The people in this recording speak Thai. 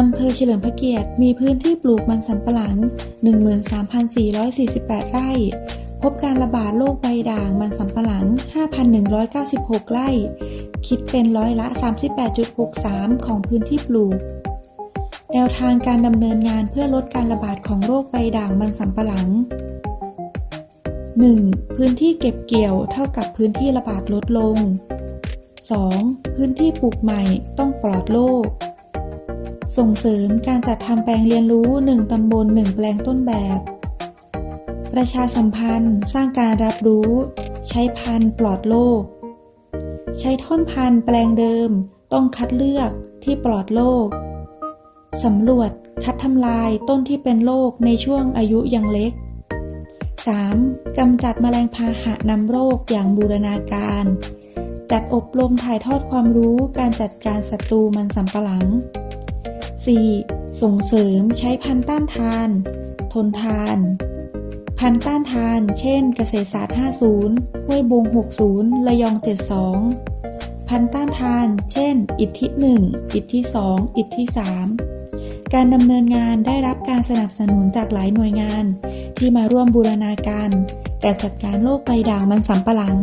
อำเภอเฉลิมพระเกียรติมีพื้นที่ปลูกมันสำปะหลัง 13,448 ไร่ พบการระบาดโรคใบด่างมันสำปะหลัง 5,196 ไร่ คิดเป็นร้อยละ 38.63 ของพื้นที่ปลูก แนวทางการดำเนินงานเพื่อลดการระบาดของโรคใบด่างมันสำปะหลัง 1. พื้นที่เก็บเกี่ยวเท่ากับพื้นที่ระบาดลดลง 2. พื้นที่ปลูกใหม่ต้องปลอดโรค ส่งเสริมการจัดทำแปลงเรียนรู้ 1 ตำบล 1 แปลงต้นแบบ ประชาสัมพันธ์สร้างการรับรู้ ใช้พันธุ์ปลอดโรค ใช้ท่อนพันธุ์แปลงเดิม ต้องคัดเลือกที่ปลอดโรคสำรวจคัดทำลายต้นที่เป็นโรคในช่วงอายุยังเล็ก 3. กำจัดแมลงพาหะนำโรคอย่างบูรณาการ จัดอบรมถ่ายทอดความรู้การจัดการศัตรูมันสำปะหลัง 4. ส่งเสริมใช้พันธุ์ต้านทาน ทนทาน พันธุ์ต้านทาน เช่น เกษตรศาสตร์ 50 ห้วยบง 60 ระยอง 72 พันธุ์ต้านทาน เช่น อิทธิ 1 อิทธิ 2 อิทธิ 3 การดำเนินงานได้รับการสนับสนุนจากหลายหน่วยงาน ที่มาร่วมบูรณาการการจัดการโรคใบด่างมันสำปะหลัง